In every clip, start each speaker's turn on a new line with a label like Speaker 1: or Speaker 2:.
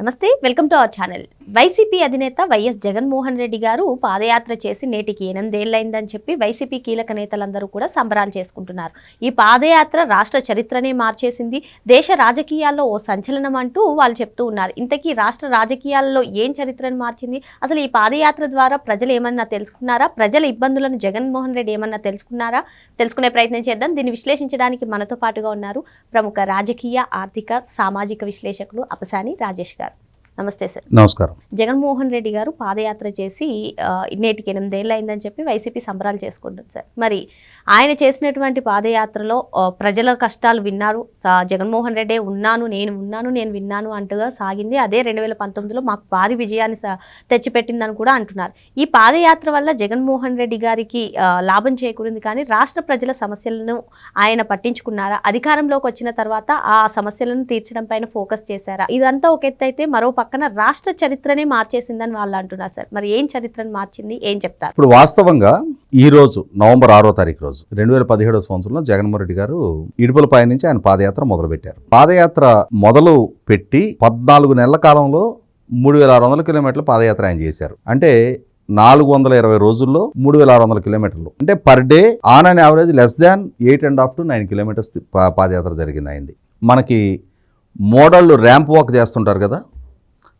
Speaker 1: నమస్తే welcome to our channel. YCP అధినేత YS Jaganmohan Reddy గారు పాదయాత్ర చేసి నేటికి ఎనిమిదేళ్ళైందని చెప్పి వైసీపీ కీలక నేతలందరూ కూడా సంబరాలు చేసుకుంటున్నారు. ఈ పాదయాత్ర రాష్ట్ర చరిత్రనే మార్చేసింది. దేశ రాజకీయాల్లో ఓ సంచలనం అంటూ వాళ్ళు చెప్తూ ఉన్నారు. ఇంతకీ రాష్ట్ర రాజకీయాల్లో ఏం చరిత్రను మార్చింది? అసలు ఈ పాదయాత్ర ద్వారా ప్రజలు ఏమన్నా తెలుసుకున్నారా? ప్రజల ఇబ్బందులను జగన్మోహన్ రెడ్డి ఏమన్నా తెలుసుకున్నారా? తెలుసుకునే ప్రయత్నం చేద్దాం. దీన్ని విశ్లేషించడానికి మనతో పాటుగా ఉన్నారు ప్రముఖ రాజకీయ ఆర్థిక సామాజిక విశ్లేషకులు అపసాని రాజేష్ గారు. నమస్తే సార్.
Speaker 2: నమస్కారం.
Speaker 1: జగన్మోహన్ రెడ్డి గారు పాదయాత్ర చేసి నేటికి ఎనిమిదేళ్ళు అయిందని చెప్పి వైసీపీ సంబరాలు చేసుకుంటుంది సార్. మరి ఆయన చేసినటువంటి పాదయాత్రలో ప్రజల కష్టాలు విన్నారు. జగన్మోహన్ రెడ్డే ఉన్నాను నేను ఉన్నాను నేను విన్నాను అంటుగా సాగింది. అదే రెండు వేల పంతొమ్మిదిలో మాకు భారీ విజయాన్ని తెచ్చిపెట్టిందని కూడా అంటున్నారు. ఈ పాదయాత్ర వల్ల జగన్మోహన్ రెడ్డి గారికి లాభం చేకూరింది కానీ రాష్ట్ర ప్రజల సమస్యలను ఆయన పట్టించుకున్నారా? అధికారంలోకి వచ్చిన తర్వాత ఆ సమస్యలను తీర్చడం పైన ఫోకస్ చేశారా? ఇదంతా ఒక ఎత్తు అయితే మరో పక్కన రాష్ట్ర చరిత్రనే మార్చేసిందని వాళ్ళు అంటున్నారు సార్. మరి ఏం చరిత్రను మార్చింది? ఏం చెప్తారు?
Speaker 2: ఇప్పుడు వాస్తవంగా ఈ రోజు నవంబర్ ఆరో తారీఖు రోజు రెండు వేల పదిహేడో సంవత్సరంలో జగన్మోహన్ రెడ్డి గారు ఇడుపులపై నుంచి ఆయన పాదయాత్ర మొదలుపెట్టారు. పాదయాత్ర మొదలు పెట్టి పద్నాలుగు నెలల కాలంలో మూడు వేల ఆరు వందల కిలోమీటర్ల పాదయాత్ర ఆయన చేశారు. అంటే నాలుగు వందల ఇరవై రోజుల్లో మూడు వేల ఆరు వందల కిలోమీటర్లు. అంటే per day on and average less than eight and half to nine kilometres పాదయాత్ర జరిగింది అయింది మనకి మోడళ్ళు ర్యాంప్ వాక్ చేస్తుంటారు కదా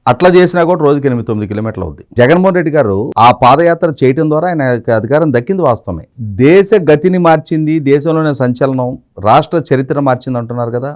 Speaker 2: అట్లా చేసినా కూడా రోజుకి ఎనిమిది తొమ్మిది కిలోమీటర్లు అవుద్ది. జగన్మోహన్ రెడ్డి గారు ఆ పాదయాత్ర చేయటం ద్వారా ఆయన అధికారం దక్కింది వాస్తవమే. దేశ గతిని మార్చింది దేశంలోనే సంచలనం రాష్ట్ర చరిత్ర మార్చింది అంటున్నారు కదా.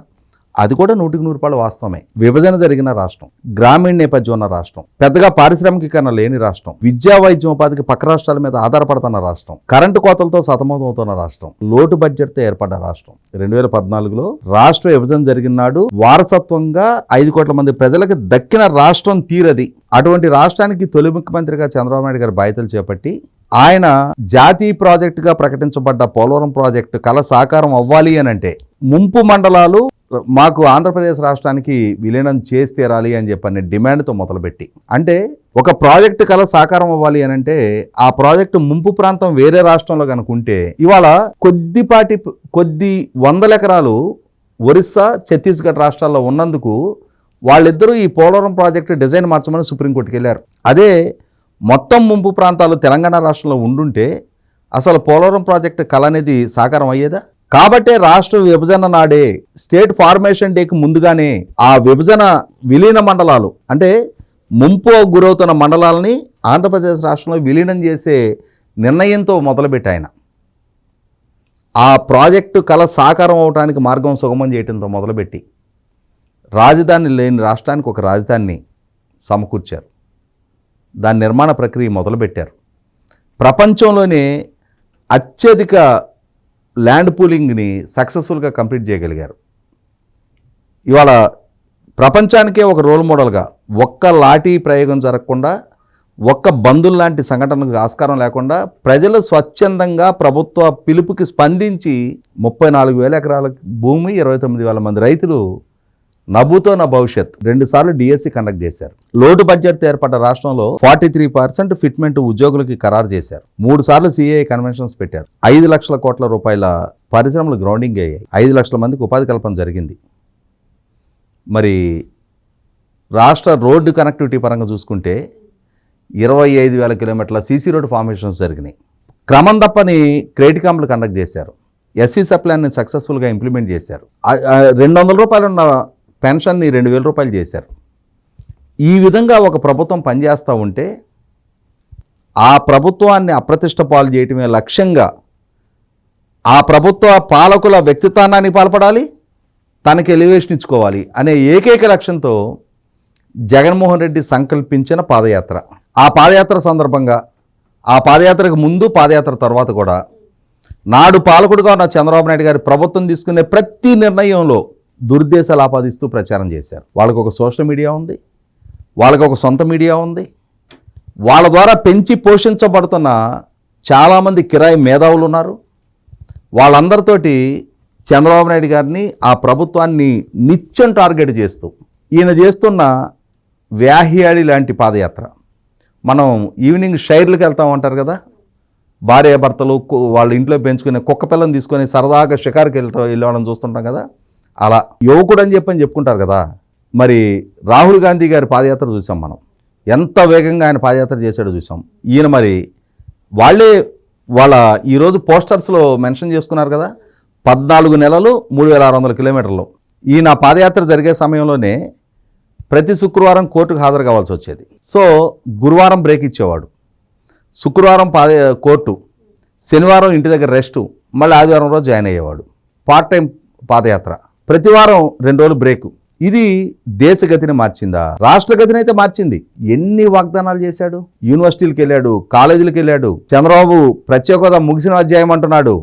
Speaker 2: అది కూడా నూటికి నూరు రూపాయలు వాస్తవమే. విభజన జరిగిన రాష్ట్రం గ్రామీణ నేపథ్యం ఉన్న రాష్ట్రం పెద్దగా పారిశ్రామికీకరణ లేని రాష్ట్రం విద్యా వైద్యం ఉపాధికి పక్క రాష్ట్రాల మీద ఆధారపడుతున్న రాష్ట్రం కరెంటు కోతలతో సతమతమవుతున్న రాష్ట్రం లోటు బడ్జెట్తో ఏర్పడ్డ రాష్ట్రం. రెండు వేల పద్నాలుగులో రాష్ట్ర విభజన జరిగిన నాడు వారసత్వంగా ఐదు కోట్ల మంది ప్రజలకు దక్కిన రాష్ట్రం తీరది. అటువంటి రాష్ట్రానికి తొలి ముఖ్యమంత్రిగా చంద్రబాబు నాయుడు గారు బాధ్యతలు చేపట్టి ఆయన జాతీయ ప్రాజెక్టుగా ప్రకటించబడ్డ పోలవరం ప్రాజెక్టు కల సాకారం అవ్వాలి అని అంటే ముంపు మండలాలు మాకు ఆంధ్రప్రదేశ్ రాష్ట్రానికి విలీనం చేసి తీరాలి అని చెప్పని డిమాండ్తో మొదలుపెట్టి. అంటే ఒక ప్రాజెక్టు కల సాకారం అవ్వాలి అని అంటే ఆ ప్రాజెక్టు ముంపు ప్రాంతం వేరే రాష్ట్రంలో కనుకుంటే ఇవాళ కొద్దిపాటి కొద్ది వందల ఎకరాలు ఒరిస్సా ఛత్తీస్గఢ్ రాష్ట్రాల్లో ఉన్నందుకు వాళ్ళిద్దరూ ఈ పోలవరం ప్రాజెక్టు డిజైన్ మార్చమని సుప్రీంకోర్టుకి వెళ్ళారు. అదే మొత్తం ముంపు ప్రాంతాలు తెలంగాణ రాష్ట్రంలో ఉండుంటే అసలు పోలవరం ప్రాజెక్టు కళ అనేది సాకారం అయ్యేదా? కాబట్టే రాష్ట్ర విభజన నాడే స్టేట్ ఫార్మేషన్ డేకి ముందుగానే ఆ విభజన విలీన మండలాలు అంటే ముంపు గురవుతున్న మండలాలని ఆంధ్రప్రదేశ్ రాష్ట్రంలో విలీనం చేసే నిర్ణయంతో మొదలుపెట్టి ఆయన ఆ ప్రాజెక్టు కళ సాకారం అవడానికి మార్గం సుగమం చేయడంతో మొదలుపెట్టి రాజధాని లేని రాష్ట్రానికి ఒక రాజధానిని సమకూర్చారు. దాని నిర్మాణ ప్రక్రియ మొదలుపెట్టారు. ప్రపంచంలోనే అత్యధిక ల్యాండ్ పూలింగ్ని సక్సెస్ఫుల్గా కంప్లీట్ చేయగలిగారు. ఇవాళ ప్రపంచానికే ఒక రోల్ మోడల్గా ఒక్క లాఠీ ప్రయోగం జరగకుండా ఒక్క బంధులు లాంటి సంఘటనకు ఆస్కారం లేకుండా ప్రజలు స్వచ్ఛందంగా ప్రభుత్వ పిలుపుకి స్పందించి ముప్పై నాలుగు వేల ఎకరాల భూమి ఇరవై తొమ్మిది వేల మంది రైతులు నవ్వుతో నా భవిష్యత్ రెండు సార్లు డిఎస్సి కండక్ట్ చేశారు. లోటు బడ్జెట్ ఏర్పడ్డ రాష్ట్రంలో ఫార్టీ త్రీ పర్సెంట్ ఫిట్మెంట్ ఉద్యోగులకి ఖరారు చేశారు. మూడు సార్లు సిఐ కన్వెన్షన్స్ పెట్టారు. ఐదు లక్షల కోట్ల రూపాయల పరిశ్రమలు గ్రౌండింగ్ అయ్యాయి. ఐదు లక్షల మందికి ఉపాధి కల్పన జరిగింది. మరి రాష్ట్ర రోడ్డు కనెక్టివిటీ పరంగా చూసుకుంటే ఇరవై ఐదు వేల కిలోమీటర్ల సీసీ రోడ్ ఫార్మేషన్స్ జరిగినాయి. క్రమం తప్పని క్రెడిట్ క్యాంపులు కండక్ట్ చేశారు. ఎస్సీ సప్లాన్ని సక్సెస్ఫుల్గా ఇంప్లిమెంట్ చేశారు. రెండు వందల రూపాయలు ఉన్న పెన్షన్ని రెండు వేల రూపాయలు చేశారు. ఈ విధంగా ఒక ప్రభుత్వం పనిచేస్తూ ఉంటే ఆ ప్రభుత్వాన్ని అప్రతిష్ట పాలు చేయటమే లక్ష్యంగా ఆ ప్రభుత్వ పాలకుల వ్యక్తిత్వాన్ని పాల్పడాలి తనకి ఎలివేషన్ ఇచ్చుకోవాలి అనే ఏకైక లక్ష్యంతో జగన్మోహన్ రెడ్డి సంకల్పించిన పాదయాత్ర. ఆ పాదయాత్ర సందర్భంగా ఆ పాదయాత్రకు ముందు పాదయాత్ర తర్వాత కూడా నాడు పాలకుడుగా ఉన్న చంద్రబాబు నాయుడు గారి ప్రభుత్వం తీసుకునే ప్రతి నిర్ణయంలో దుర్దేశాలు ఆపాదిస్తూ ప్రచారం చేశారు. వాళ్ళకు ఒక సోషల్ మీడియా ఉంది వాళ్ళకు ఒక సొంత మీడియా ఉంది. వాళ్ళ ద్వారా పెంచి పోషించబడుతున్న చాలామంది కిరాయి మేధావులు ఉన్నారు వాళ్ళందరితోటి చంద్రబాబు నాయుడు గారిని ఆ ప్రభుత్వాన్ని నిత్యం టార్గెట్ చేస్తూ ఈయన చేస్తున్న వ్యాహ్యాళి లాంటి పాదయాత్ర. మనం ఈవినింగ్ షైర్లకు వెళ్తాం అంటారు కదా భార్యాభర్తలు వాళ్ళ ఇంట్లో పెంచుకునే కుక్క పిల్లని తీసుకొని సరదాగా షికారుకి వెళ్ళటం వెళ్ళవడం చూస్తుంటాం కదా అలా యువకుడు అని చెప్పని చెప్పుకుంటారు కదా. మరి రాహుల్ గాంధీ గారి పాదయాత్ర చూసాం మనం. ఎంత వేగంగా ఆయన పాదయాత్ర చేశాడో చూసాం. ఈయన మరి వాళ్ళే వాళ్ళ ఈరోజు పోస్టర్స్లో మెన్షన్ చేసుకున్నారు కదా. పద్నాలుగు నెలలు మూడు వేల ఆరు వందల కిలోమీటర్లు. ఈయన పాదయాత్ర జరిగే సమయంలోనే ప్రతి శుక్రవారం కోర్టుకు హాజరు కావాల్సి వచ్చేది. సో గురువారం బ్రేక్ ఇచ్చేవాడు. శుక్రవారం పాద కోర్టు శనివారం ఇంటి దగ్గర రెస్టు మళ్ళీ ఆదివారం రోజు జాయిన్ అయ్యేవాడు. పార్ట్ టైం పాదయాత్ర. ప్రతి వారం రెండు రోజులు బ్రేక్ ఇది దేశగతిని మార్చిందా? రాష్ట్ర గతిని అయితే మార్చింది. ఎన్ని వాగ్దానాలు చేశాడు? యూనివర్సిటీలకు వెళ్ళాడు కాలేజీలకు వెళ్ళాడు. చంద్రబాబు ప్రత్యేక హోదా ముగిసిన అధ్యాయం అంటున్నాడు.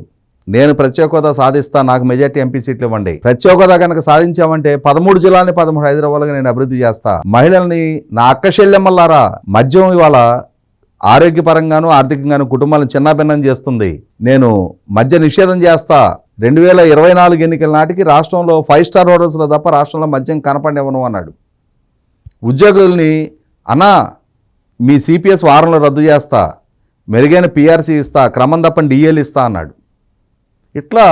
Speaker 2: నేను ప్రత్యేక హోదా సాధిస్తా నాకు మెజార్టీ ఎంపీ సీట్లు ఇవ్వండి. ప్రత్యేక హోదా కనుక సాధించామంటే పదమూడు జిల్లాలని పదమూడు హైదరాబాద్గా నేను అభివృద్ధి చేస్తా. మహిళల్ని నా అక్క శల్యమ్మల్లారా మద్యం ఇవాళ ఆరోగ్యపరంగాను ఆర్థికంగాను కుటుంబాలను చిన్నాభిన్నం చేస్తుంది. నేను మద్య నిషేధం చేస్తా. రెండు వేల ఇరవై నాలుగు ఎన్నికల నాటికి రాష్ట్రంలో ఫైవ్ స్టార్ హోటల్స్లో తప్ప రాష్ట్రంలో మద్యం కనపడినవను అన్నాడు. ఉద్యోగుల్ని అన్నా మీ సిపిఎస్ వారంలో రద్దు చేస్తా మెరుగైన పిఆర్సీ ఇస్తా క్రమం తప్పని డిఎల్ ఇస్తా అన్నాడు. ఇట్లా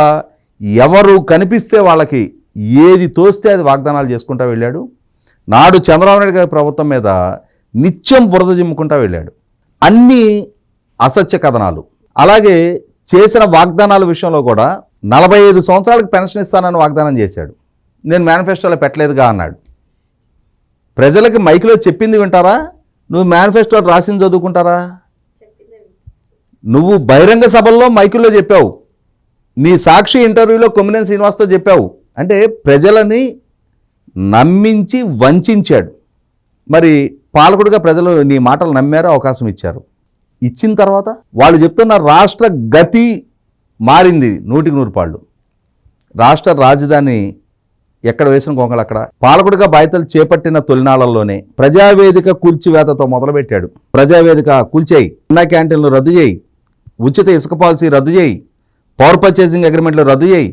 Speaker 2: ఎవరు కనిపిస్తే వాళ్ళకి ఏది తోస్తే అది వాగ్దానాలు చేసుకుంటా వెళ్ళాడు. నాడు చంద్రబాబు నాయుడు గారి ప్రభుత్వం మీద నిత్యం బురద జిమ్ముకుంటా వెళ్ళాడు. అన్ని అసత్య కథనాలు. అలాగే చేసిన వాగ్దానాల విషయంలో కూడా నలభై ఐదు సంవత్సరాలకు పెన్షన్ ఇస్తానని వాగ్దానం చేశాడు. నేను మేనిఫెస్టోలో పెట్టలేదుగా అన్నాడు. ప్రజలకి మైక్లో చెప్పింది వింటారా? నువ్వు మేనిఫెస్టోలో రాసింది చదువుకుంటారా? నువ్వు బహిరంగ సభల్లో మైకుల్లో చెప్పావు. నీ సాక్షి ఇంటర్వ్యూలో కొమ్మినేని శ్రీనివాస్తో చెప్పావు. అంటే ప్రజలని నమ్మించి వంచాడు. మరి పాలకుడిగా ప్రజలు నీ మాటలు నమ్మారో అవకాశం ఇచ్చారు. ఇచ్చిన తర్వాత వాళ్ళు చెప్తున్న రాష్ట్ర గతి మారింది నూటికి నూరు పాళ్ళు. రాష్ట్ర రాజధాని ఎక్కడ వేసిన గొంగళ అక్కడ? పాలకుడిగా బాధ్యతలు చేపట్టిన తొలినాళ్ళలోనే ప్రజావేదిక కూల్చివేతతో మొదలుపెట్టాడు. ప్రజావేదిక కూల్చేయి అన్నా క్యాంటీన్లు రద్దు చేయి ఉచిత ఇసుక పాలసీ రద్దు చేయి పవర్ పర్చేసింగ్ అగ్రిమెంట్లు రద్దు చేయి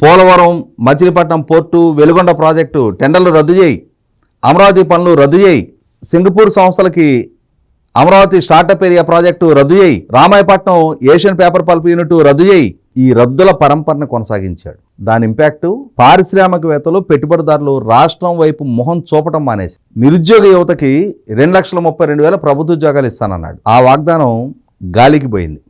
Speaker 2: పోలవరం మచిలీపట్నం పోర్టు వెలుగొండ ప్రాజెక్టు టెండర్లు రద్దు చేయి అమరావతి పనులు రద్దు చేయి సింగపూర్ సంస్థలకి అమరావతి స్టార్టప్ ఏరియా ప్రాజెక్టు రద్దు చేయి. Ramayapatnam Asian paper pulp unit రద్దు చేయి. ఈ రద్దుల పరంపరను కొనసాగించాడు. దాని ఇంపాక్ట్ పారిశ్రామికవేత్తలు పెట్టుబడిదారులు రాష్ట్రం వైపు మొహం చూపటం మానేసి. నిరుద్యోగ యువతకి రెండు లక్షల ముప్పై రెండు వేల ప్రభుత్వ ఉద్యోగాలు ఇస్తానన్నాడు. ఆ వాగ్దానం గాలికి పోయింది.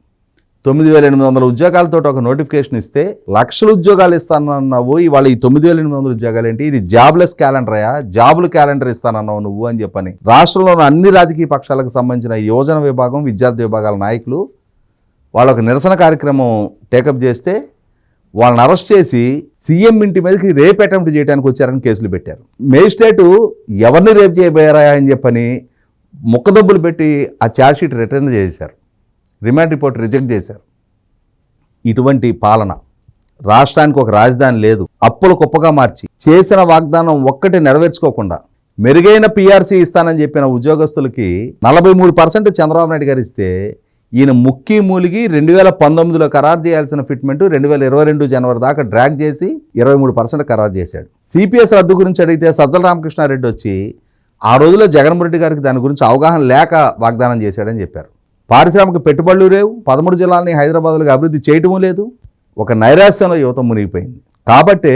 Speaker 2: తొమ్మిది వేల ఎనిమిది వందల ఉద్యోగాలతో ఒక నోటిఫికేషన్ ఇస్తే లక్షల ఉద్యోగాలు ఇస్తానన్నావు. ఇవాళ ఈ తొమ్మిది వేల ఎనిమిది వందల ఉద్యోగాలు ఏంటి? ఇది జాబ్లెస్ క్యాలెండర్ అయ్యా. జాబులు క్యాలెండర్ ఇస్తానన్నావు నువ్వు అని చెప్పని. రాష్ట్రంలోని అన్ని రాజకీయ పక్షాలకు సంబంధించిన యువజన విభాగం విద్యార్థి విభాగాల నాయకులు వాళ్ళ ఒక నిరసన కార్యక్రమం టేకప్ చేస్తే వాళ్ళని అరెస్ట్ చేసి సీఎం ఇంటి మీదకి రేప్ అటెంప్ట్ చేయడానికి వచ్చారని కేసులు పెట్టారు. మేజిస్ట్రేటు ఎవరిని రేప్ చేయబోయారా అని చెప్పని ముక్కదబ్బులు పెట్టి ఆ ఛార్జ్షీట్ రిటర్న్ చేశారు. రిమాండ్ రిపోర్ట్ రిజెక్ట్ చేశారు. ఇటువంటి పాలన రాష్ట్రానికి ఒక రాజధాని లేదు. అప్పులు కుప్పగా మార్చి చేసిన వాగ్దానం ఒక్కటి నెరవేర్చుకోకుండా మెరుగైన పీఆర్సీ ఇస్తానని చెప్పిన ఉద్యోగస్తులకి నలభై మూడు పర్సెంట్ చంద్రబాబు నాయుడు గారు ఇస్తే ఈయన ముక్కి మూలిగి రెండు వేల పంతొమ్మిదిలో ఖరారు చేయాల్సిన ఫిట్మెంట్ రెండు వేల ఇరవై రెండు జనవరి దాకా డ్రాగ్ చేసి ఇరవై మూడు పర్సెంట్ ఖరారు చేశాడు. సిపిఎస్ రద్దు గురించి అడిగితే సజ్జల రామకృష్ణారెడ్డి వచ్చి ఆ రోజుల్లో జగన్మోహన్ రెడ్డి గారికి దాని గురించి అవగాహన లేక వాగ్దానం చేశాడని చెప్పారు. పారిశ్రామిక పెట్టుబడులు లేవు. పదమూడు జిల్లాలని హైదరాబాద్లోకి అభివృద్ధి చేయటము లేదు. ఒక నైరాశ్యంలో యువత మునిగిపోయింది. కాబట్టే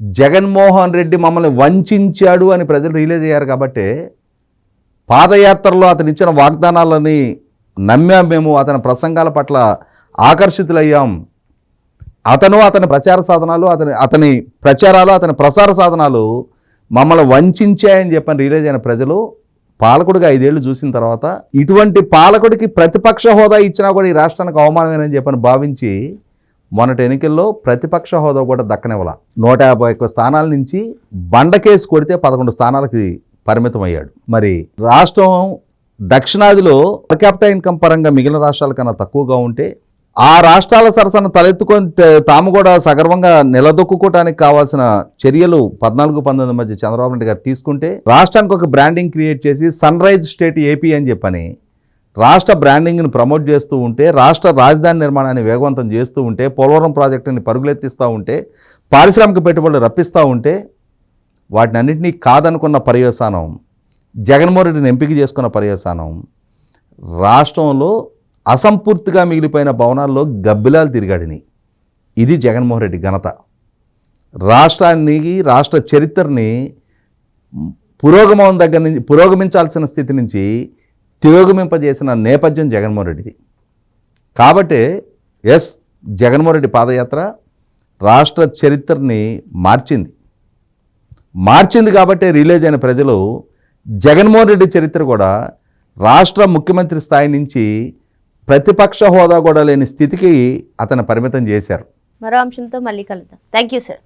Speaker 2: జగన్మోహన్ రెడ్డి మమ్మల్ని వంచాడు అని ప్రజలు రియలైజ్ అయ్యారు కాబట్టే పాదయాత్రలో అతను ఇచ్చిన వాగ్దానాలని నమ్మాం మేము. అతని ప్రసంగాల పట్ల ఆకర్షితులయ్యాం. అతను అతని ప్రచార సాధనాలు అతని అతని ప్రచారాలు అతని ప్రసార సాధనాలు మమ్మల్ని వంచాయని చెప్పని రియలైజ్ అయిన ప్రజలు పాలకుడిగా ఐదేళ్ళు చూసిన తర్వాత ఇటువంటి పాలకుడికి ప్రతిపక్ష హోదా ఇచ్చినా కూడా ఈ రాష్ట్రానికి అవమానమేనని చెప్పని భావించి మొన్నటి ఎన్నికల్లో ప్రతిపక్ష హోదా కూడా దక్కనివ్వాల. నూట యాభై ఒక్క స్థానాల నుంచి బండకేసి కొడితే పదకొండు స్థానాలకి పరిమితం అయ్యాడు. మరి రాష్ట్రం దక్షిణాదిలో పర్ క్యాపిటల్ ఇన్కమ్ పరంగా మిగిలిన రాష్ట్రాల కన్నా తక్కువగా ఉంటే ఆ రాష్ట్రాల సరసన తలెత్తుకొని తాము కూడా సగర్వంగా నిలదొక్కుకోవటానికి కావాల్సిన చర్యలు పద్నాలుగు పంతొమ్మిది మధ్య చంద్రబాబు నాయుడు గారు తీసుకుంటే రాష్ట్రానికి ఒక బ్రాండింగ్ క్రియేట్ చేసి సన్ రైజ్ స్టేట్ ఏపీ అని చెప్పని రాష్ట్ర బ్రాండింగ్ని ప్రమోట్ చేస్తూ ఉంటే రాష్ట్ర రాజధాని నిర్మాణాన్ని వేగవంతం చేస్తూ ఉంటే పోలవరం ప్రాజెక్టుని పరుగులెత్తిస్తూ ఉంటే పారిశ్రామిక పెట్టుబడులు రప్పిస్తూ ఉంటే వాటిని అన్నింటినీ కాదనుకున్న పర్యవసానం జగన్మోహన్ రెడ్డిని ఎంపిక చేసుకున్న పర్యవసానం రాష్ట్రంలో అసంపూర్తిగా మిగిలిపోయిన భవనాల్లో గబ్బిలాలు తిరిగాడిని. ఇది జగన్మోహన్ రెడ్డి ఘనత. రాష్ట్రానికి రాష్ట్ర చరిత్రని పురోగమం దగ్గర నుంచి పురోగమించాల్సిన స్థితి నుంచి తిరోగమింపజేసిన నేపథ్యం జగన్మోహన్ రెడ్డిది. కాబట్టి ఎస్ జగన్మోహన్ రెడ్డి పాదయాత్ర రాష్ట్ర చరిత్రని మార్చింది. మార్చింది కాబట్టి రిలీజ్ అయిన ప్రజలు జగన్మోహన్ రెడ్డి చరిత్ర కూడా రాష్ట్ర ముఖ్యమంత్రి స్థాయి నుంచి ప్రతిపక్ష హోదా కూడా లేని స్థితికి అతను పరిమితం చేశారు.
Speaker 1: మరో అంశంతో మళ్ళీ కలుద్దాం. Thank you sir